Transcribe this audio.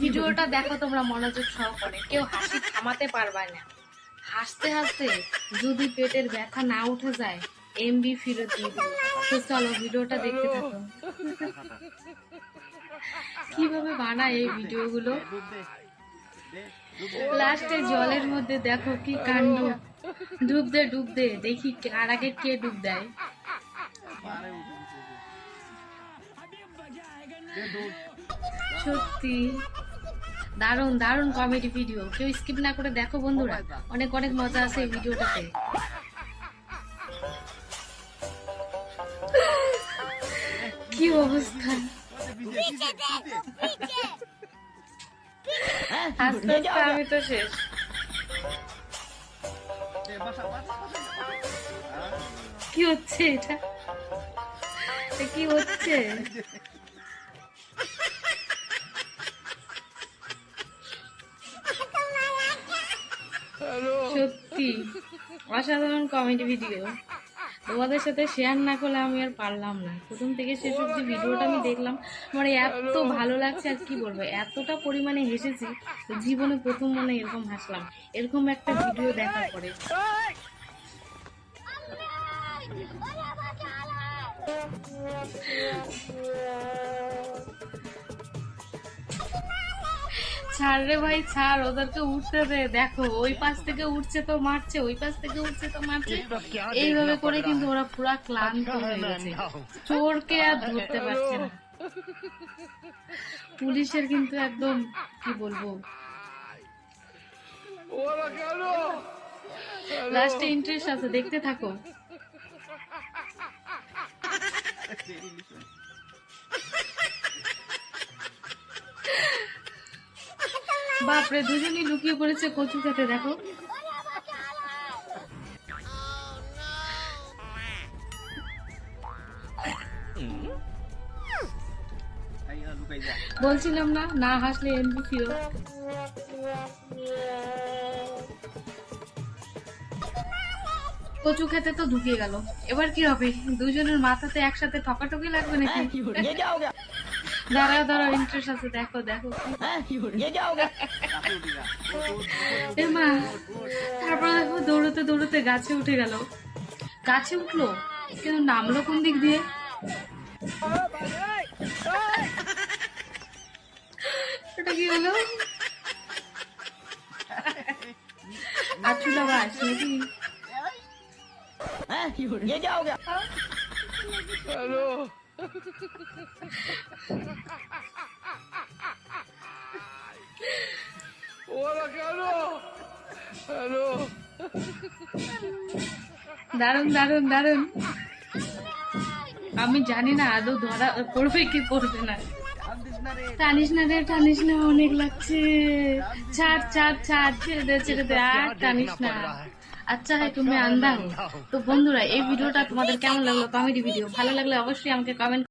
ভিডিওটা দেখো, তোমরা মনোযোগ সহকারে। কেউ হাসি থামাতে পারবে না। হাসতে হাসতে যদি পেটের ব্যথা না উঠে যায় এমবি ফেরত দিয়ে তো চলো, ভিডিওটা দেখতে থাকো। কীভাবে বানায় এই ভিডিওগুলো? লাস্টে জলের মধ্যে দেখো কি কাণ্ড। ডুব দে ডুব দে, দেখি আর আগে কে ডুব দেয়। সত্যি। দারুণ দারুণ কমেডি ভিডিও কেউ স্কিপ না করে দেখো বন্ধুরা। অনেক অনেক মজা আছে এই ভিডিওটাতে কি অবস্থা? আস্তে আস্তে আমি তো শেষ। কি হচ্ছে এটা কি হচ্ছে? সত্যি, অসাধারণ কমেডি ভিডিও তোমাদের সাথে শেয়ার না করলে আমি আর পারলাম না। প্রথম থেকে শেষ অব্দি ভিডিওটা আমি দেখলাম। আমার এত ভালো লাগছে আর কি বলব, এতটা পরিমাণে হেসেছি জীবনে প্রথম মনে এরকম হাসলাম। এরকম একটা ভিডিও দেখার পরে। ছাড় রে ভাই ছাড় ওদেরকে উঠতে দে। দেখো ওই পাশ থেকে উঠছে তো মারছে ওই পাশ থেকে উঠছে তো মারছে। এইভাবে করে কিন্তু ওরা পুরা ক্লান্ত হয়ে গেছে। চোরকে আর ধরতে পারছে না। পুলিশের কিন্তু একদম কি বলব? লাস্টে ইন্টারেস্ট আছে দেখতে থাকো। বাপরে দুজনই লুকিয়ে পড়েছে কচু খেতে দেখো। বলছিলাম না না হাসলে এমবি ফিরো কচু খেতে তো ঢুকে গেল। এবার কি হবে? দুজনের মাথাতে একসাথে ঠকাঠকি লাগবে নাকি? দাঁড়াও দাঁড়াও ইন্টারেস্ট আছে দেখো দেখো এ মা তারপর দেখো দৌড়তে দৌড়তে গাছে উঠে গেল। গাছে উঠল কিন্তু নামলো কোন দিক দিয়ে? ওটা কি হলো? আচুলা বাস নাকি? দারুণ দারুণ দারুণ আমি জানি না আদৌ ধরা পড়বে কি পড়বে না। টানিস না রে, টানিস না, অনেক লাগছে। ছাড় ছাড় ছাড়, ছেড়ে দে ছেড়ে দে, আর টানিস না। আচ্ছা হ্যাঁ তুমি আন্দা তো বন্ধুরা, এই ভিডিওটা তোমাদের কেমন লাগল? কমেডি ভিডিও ভালো লাগলে অবশ্যই আমাকে কমেন্ট